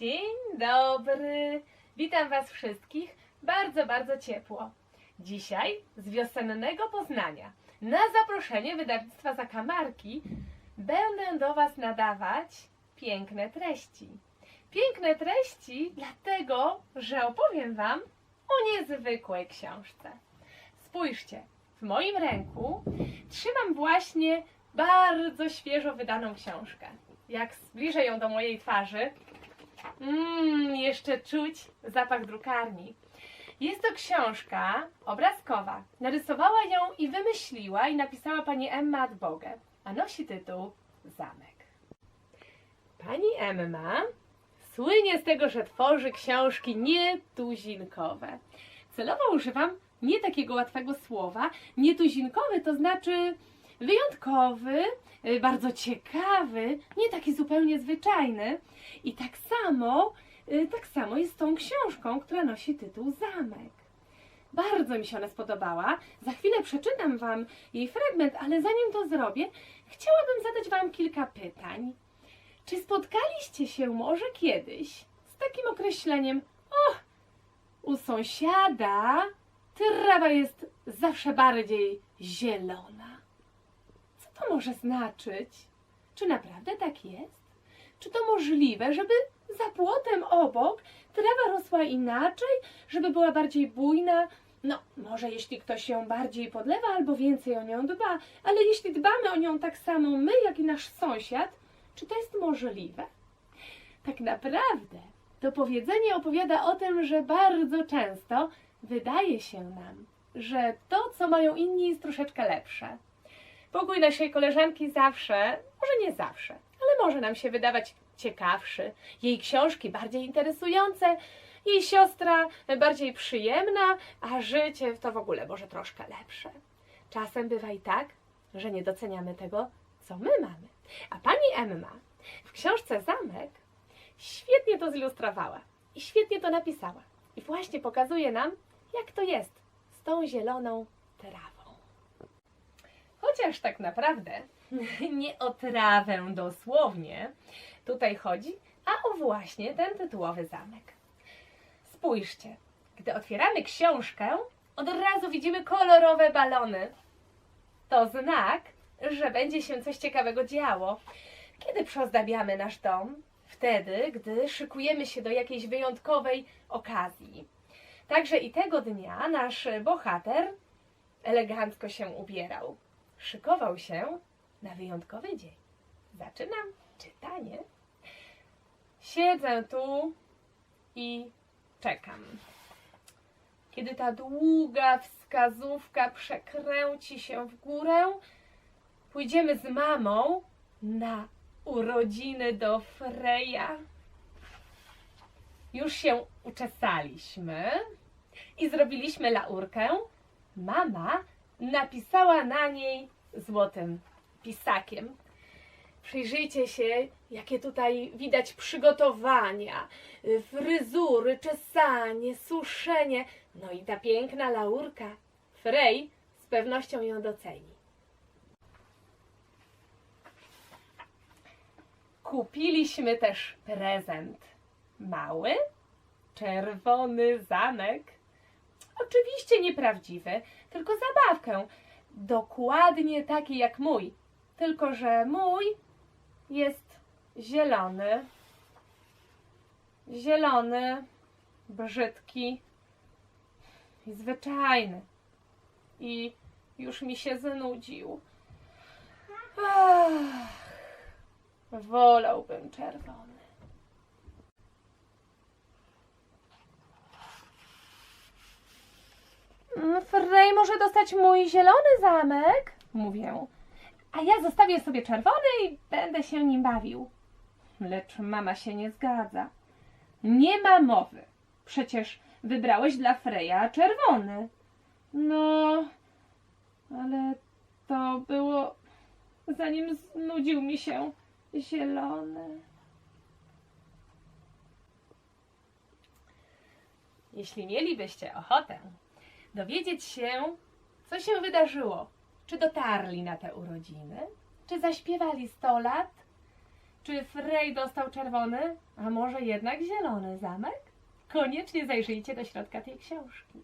Dzień dobry. Witam Was wszystkich bardzo, bardzo ciepło. Dzisiaj z wiosennego Poznania na zaproszenie wydawnictwa Zakamarki będę do Was nadawać piękne treści. Piękne treści dlatego, że opowiem Wam o niezwykłej książce. Spójrzcie, w moim ręku trzymam właśnie bardzo świeżo wydaną książkę. Jak zbliżę ją do mojej twarzy, Mmm, jeszcze czuć zapach drukarni. Jest to książka obrazkowa. Narysowała ją i wymyśliła i napisała pani Emma Adbogę, a nosi tytuł Zamek. Pani Emma słynie z tego, że tworzy książki nietuzinkowe. Celowo używam nie takiego łatwego słowa. Nietuzinkowy to znaczy wyjątkowy, y, bardzo ciekawy, nie taki zupełnie zwyczajny. I tak samo, y, tak samo jest z tą książką, która nosi tytuł Zamek. Bardzo mi się ona spodobała. Za chwilę przeczytam Wam jej fragment, ale zanim to zrobię, chciałabym zadać Wam kilka pytań. Czy spotkaliście się może kiedyś z takim określeniem: O, u sąsiada trawa jest zawsze bardziej zielona? To może znaczyć? Czy naprawdę tak jest? Czy to możliwe, żeby za płotem obok trawa rosła inaczej, żeby była bardziej bujna? No, może jeśli ktoś ją bardziej podlewa albo więcej o nią dba, ale jeśli dbamy o nią tak samo my, jak i nasz sąsiad, czy to jest możliwe? Tak naprawdę to powiedzenie opowiada o tym, że bardzo często wydaje się nam, że to, co mają inni, jest troszeczkę lepsze. Pokój naszej koleżanki zawsze, może nie zawsze, ale może nam się wydawać ciekawszy, jej książki bardziej interesujące, jej siostra bardziej przyjemna, a życie to w ogóle może troszkę lepsze. Czasem bywa i tak, że nie doceniamy tego, co my mamy. A pani Emma w książce Zamek świetnie to zilustrowała i świetnie to napisała. I właśnie pokazuje nam, jak to jest z tą zieloną trawą. Chociaż tak naprawdę nie o trawę dosłownie tutaj chodzi, a o właśnie ten tytułowy zamek. Spójrzcie, gdy otwieramy książkę, od razu widzimy kolorowe balony. To znak, że będzie się coś ciekawego działo. Kiedy przyozdabiamy nasz dom? Wtedy, gdy szykujemy się do jakiejś wyjątkowej okazji. Także i tego dnia nasz bohater elegancko się ubierał. Szykował się na wyjątkowy dzień. Zaczynam czytanie. Siedzę tu i czekam. Kiedy ta długa wskazówka przekręci się w górę, pójdziemy z mamą na urodziny do Freja. Już się uczesaliśmy i zrobiliśmy laurkę. Mama napisała na niej złotym pisakiem. Przyjrzyjcie się, jakie tutaj widać przygotowania, fryzury, czesanie, suszenie. No i ta piękna laurka. Frej z pewnością ją doceni. Kupiliśmy też prezent. Mały, czerwony zamek. Oczywiście nieprawdziwy, tylko zabawkę. Dokładnie taki jak mój. Tylko, że mój jest zielony. Zielony, brzydki i zwyczajny. I już mi się znudził. Ach, wolałbym czerwony. Frej może dostać mój zielony zamek? Mówię. A ja zostawię sobie czerwony i będę się nim bawił. Lecz mama się nie zgadza. Nie ma mowy. Przecież wybrałeś dla Freja czerwony. No, ale to było zanim znudził mi się zielony. Jeśli mielibyście ochotę dowiedzieć się, co się wydarzyło, czy dotarli na te urodziny, czy zaśpiewali 100 lat, Czy Frey dostał czerwony, a może jednak zielony zamek? Koniecznie zajrzyjcie do środka tej książki.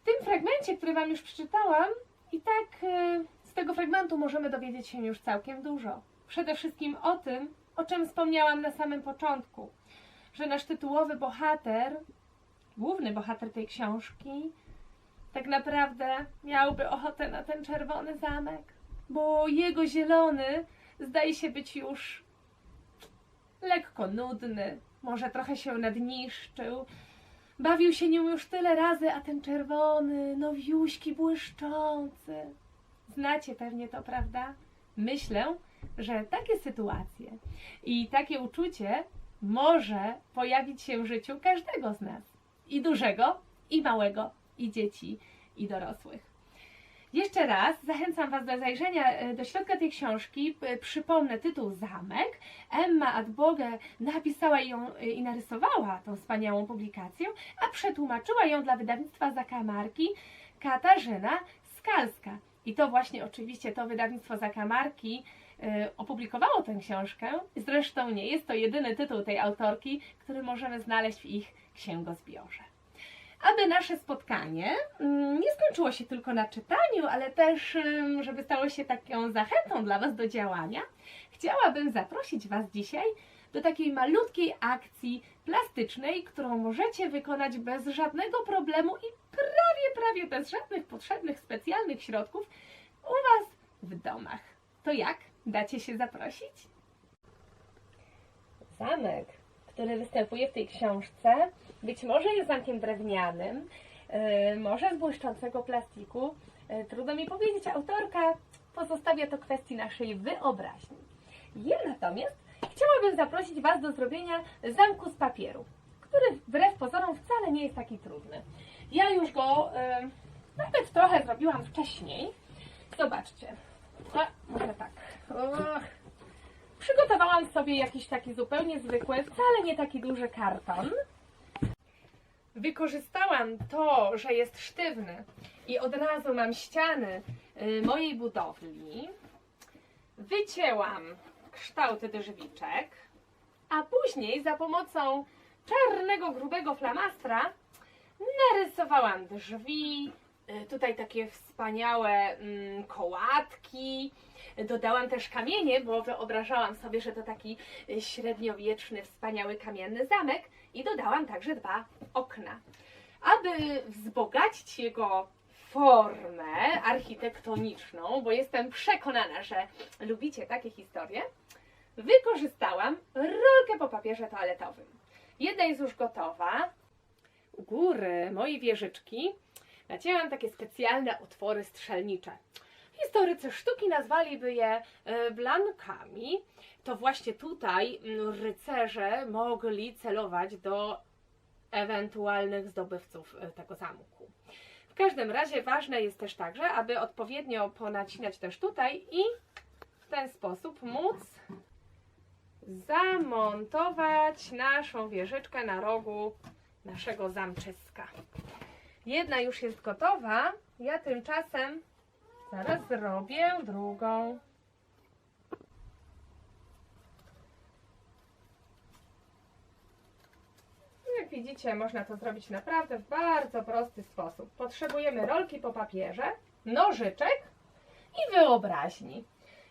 W tym fragmencie, który Wam już przeczytałam, i tak e, z tego fragmentu możemy dowiedzieć się już całkiem dużo. Przede wszystkim o tym, o czym wspomniałam na samym początku, że nasz tytułowy bohater, główny bohater tej książki, tak naprawdę miałby ochotę na ten czerwony zamek, bo jego zielony zdaje się być już lekko nudny, może trochę się nadniszczył. Bawił się nią już tyle razy, a ten czerwony, nowiuśki, błyszczący. Znacie pewnie to, prawda? Myślę, że takie sytuacje i takie uczucie może pojawić się w życiu każdego z nas. I dużego, i małego, i dzieci, i dorosłych. Jeszcze raz zachęcam Was do zajrzenia e, do środka tej książki. Przypomnę tytuł Zamek. Emma Adbogę napisała ją e, i narysowała tą wspaniałą publikację, a przetłumaczyła ją dla wydawnictwa Zakamarki Katarzyna Skalska. I to właśnie oczywiście to wydawnictwo Zakamarki e, opublikowało tę książkę. Zresztą nie jest to jedyny tytuł tej autorki, który możemy znaleźć w ich księgozbiorze. Aby nasze spotkanie mm, nie skończyło się tylko na czytaniu, ale też, żeby stało się taką zachętą dla Was do działania, chciałabym zaprosić Was dzisiaj do takiej malutkiej akcji plastycznej, którą możecie wykonać bez żadnego problemu i prawie, prawie bez żadnych potrzebnych specjalnych środków u Was w domach. To jak? Dacie się zaprosić? Zamek, który występuje w tej książce, być może jest zamkiem drewnianym, yy, może z błyszczącego plastiku. Yy, Trudno mi powiedzieć, autorka pozostawia to kwestii naszej wyobraźni. Ja natomiast chciałabym zaprosić Was do zrobienia zamku z papieru, który wbrew pozorom wcale nie jest taki trudny. Ja już go yy, nawet trochę zrobiłam wcześniej. Zobaczcie. A, może tak. Och. Przygotowałam sobie jakiś taki zupełnie zwykły, wcale nie taki duży karton. Wykorzystałam to, że jest sztywny i od razu mam ściany y, mojej budowli. Wycięłam kształty drzwiczek, a później za pomocą czarnego, grubego flamastra narysowałam drzwi, tutaj takie wspaniałe mm, kołatki. Dodałam też kamienie, bo wyobrażałam sobie, że to taki y, średniowieczny, wspaniały kamienny zamek i dodałam także dwa okna. Aby wzbogacić jego formę architektoniczną, bo jestem przekonana, że lubicie takie historie, wykorzystałam rolkę po papierze toaletowym. Jedna jest już gotowa. U góry mojej wieżyczki nacięłam takie specjalne otwory strzelnicze. Historycy sztuki nazwaliby je e, blankami. To właśnie tutaj mm, rycerze mogli celować do ewentualnych zdobywców e, tego zamku. W każdym razie ważne jest też także, aby odpowiednio ponacinać też tutaj i w ten sposób móc zamontować naszą wieżyczkę na rogu naszego zamczyska. Jedna już jest gotowa, ja tymczasem zaraz zrobię drugą. Jak widzicie, można to zrobić naprawdę w bardzo prosty sposób. Potrzebujemy rolki po papierze, nożyczek i wyobraźni.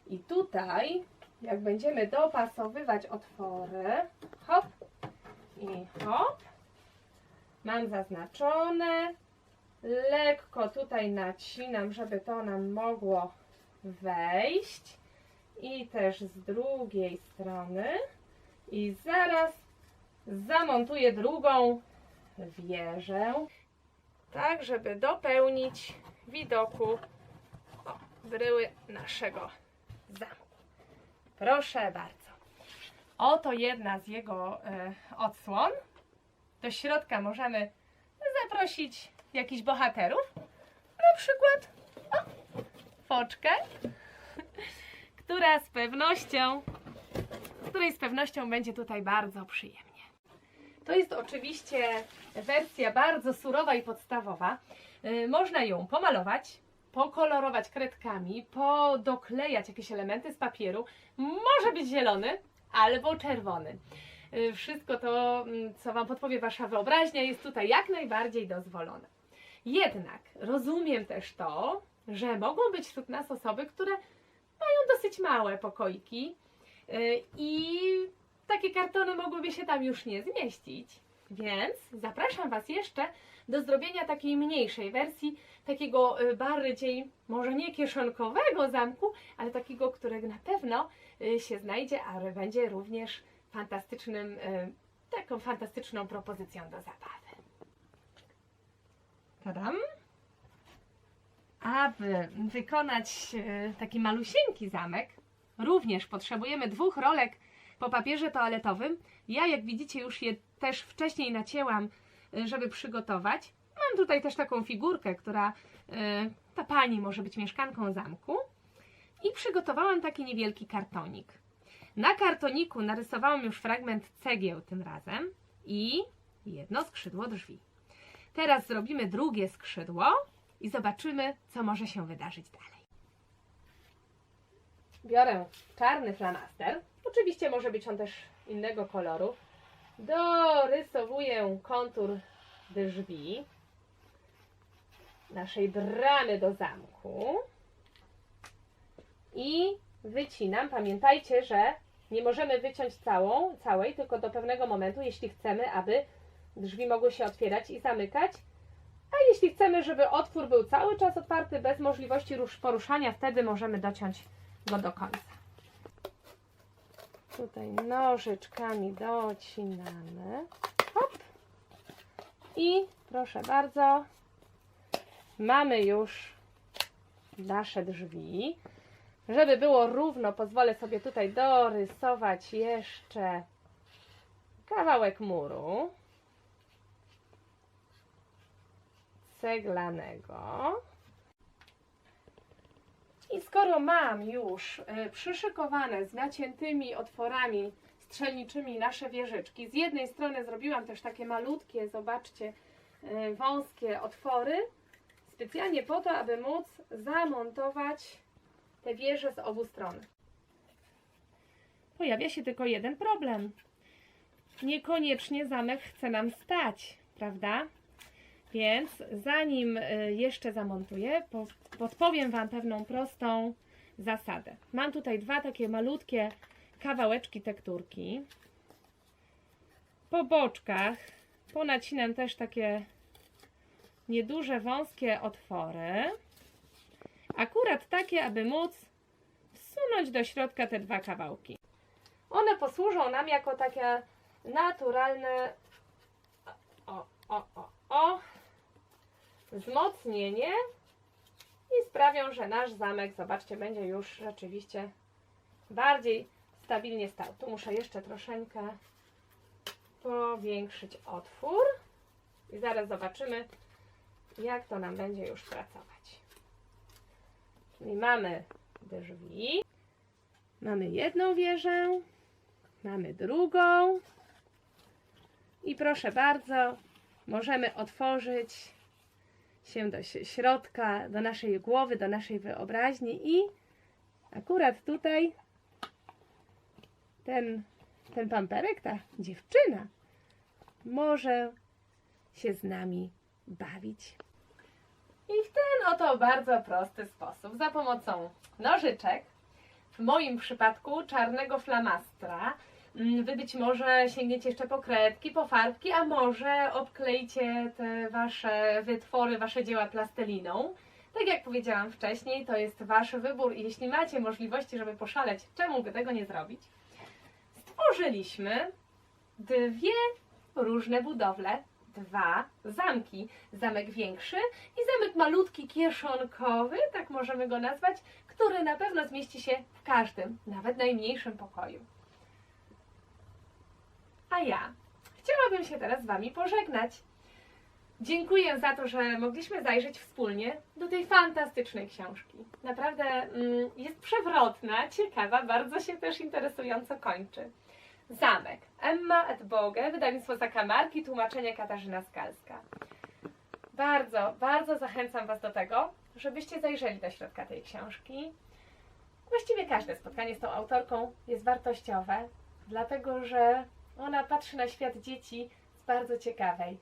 I tutaj, jak będziemy dopasowywać otwory, hop i hop, mam zaznaczone. Lekko tutaj nacinam, żeby to nam mogło wejść. I też z drugiej strony. I zaraz zamontuję drugą wieżę, tak żeby dopełnić widoku o, bryły naszego zamku. Proszę bardzo. Oto jedna z jego e, odsłon. Do środka możemy zaprosić jakichś bohaterów. Na przykład o, foczkę, która z pewnością, której z pewnością będzie tutaj bardzo przyjemnie. To jest oczywiście wersja bardzo surowa i podstawowa. Y, Można ją pomalować, pokolorować kredkami, podoklejać jakieś elementy z papieru. Może być zielony albo czerwony. Y, Wszystko to, mm, co Wam podpowie Wasza wyobraźnia, jest tutaj jak najbardziej dozwolone. Jednak rozumiem też to, że mogą być wśród nas osoby, które mają dosyć małe pokoiki y, i takie kartony mogłyby się tam już nie zmieścić. Więc zapraszam Was jeszcze do zrobienia takiej mniejszej wersji, takiego y, bardziej, może nie kieszonkowego zamku, ale takiego, którego na pewno się znajdzie, ale będzie również fantastycznym, y, taką fantastyczną propozycją do zabawy. Tadam! Aby wykonać e, taki malusieńki zamek, również potrzebujemy dwóch rolek po papierze toaletowym. Ja, jak widzicie, już je też wcześniej nacięłam, e, żeby przygotować. Mam tutaj też taką figurkę, która e, ta pani może być mieszkanką zamku. I przygotowałam taki niewielki kartonik. Na kartoniku narysowałam już fragment cegieł tym razem i jedno skrzydło drzwi. Teraz zrobimy drugie skrzydło i zobaczymy, co może się wydarzyć dalej. Biorę czarny flamaster. Oczywiście może być on też innego koloru. Dorysowuję kontur drzwi naszej bramy do zamku i wycinam. Pamiętajcie, że nie możemy wyciąć całą, całej, tylko do pewnego momentu, jeśli chcemy, aby drzwi mogły się otwierać i zamykać. A jeśli chcemy, żeby otwór był cały czas otwarty, bez możliwości rusz- poruszania, wtedy możemy dociąć go do końca. Tutaj nożyczkami docinamy. Hop. I proszę bardzo, mamy już nasze drzwi. Żeby było równo, pozwolę sobie tutaj dorysować jeszcze kawałek muru. ceglanego. I skoro mam już y, przyszykowane z naciętymi otworami strzelniczymi nasze wieżyczki, z jednej strony zrobiłam też takie malutkie, zobaczcie, y, wąskie otwory, specjalnie po to, aby móc zamontować te wieże z obu stron. Pojawia się tylko jeden problem. Niekoniecznie zamek chce nam stać, prawda? Więc zanim y, jeszcze zamontuję, po- podpowiem Wam pewną prostą zasadę. Mam tutaj dwa takie malutkie kawałeczki tekturki. Po boczkach ponacinam też takie nieduże, wąskie otwory. Akurat takie, aby móc wsunąć do środka te dwa kawałki. One posłużą nam jako takie naturalne o, o, o, o, wzmocnienie i sprawią, że nasz zamek, zobaczcie, będzie już rzeczywiście bardziej stabilnie stał. Tu muszę jeszcze troszeczkę powiększyć otwór i zaraz zobaczymy, jak to nam będzie już pracować. Czyli mamy drzwi, mamy jedną wieżę, mamy drugą. I proszę bardzo, możemy otworzyć się do środka, do naszej głowy, do naszej wyobraźni i akurat tutaj ten, ten pamperek, ta dziewczyna może się z nami bawić. I w ten oto bardzo prosty sposób, za pomocą nożyczek, w moim przypadku czarnego flamastra, Mm, Wy być może sięgniecie jeszcze po kredki, po farbki, a może obklejcie te Wasze wytwory, Wasze dzieła plasteliną. Tak jak powiedziałam wcześniej, to jest Wasz wybór i jeśli macie możliwości, żeby poszaleć, czemu by tego nie zrobić? Stworzyliśmy dwie różne budowle, dwa zamki. Zamek większy i zamek malutki, kieszonkowy, tak możemy go nazwać, który na pewno zmieści się w każdym, nawet najmniejszym pokoju. A ja chciałabym się teraz z Wami pożegnać. Dziękuję za to, że mogliśmy zajrzeć wspólnie do tej fantastycznej książki. Naprawdę mm, jest przewrotna, ciekawa, bardzo się też interesująco kończy. Zamek. Emma et Boge, wydawnictwo Zakamarki, tłumaczenie Katarzyna Skalska. Bardzo, bardzo zachęcam Was do tego. żebyście zajrzeli do środka tej książki. Właściwie każde spotkanie z tą autorką jest wartościowe, dlatego że ona patrzy na świat dzieci z bardzo ciekawej.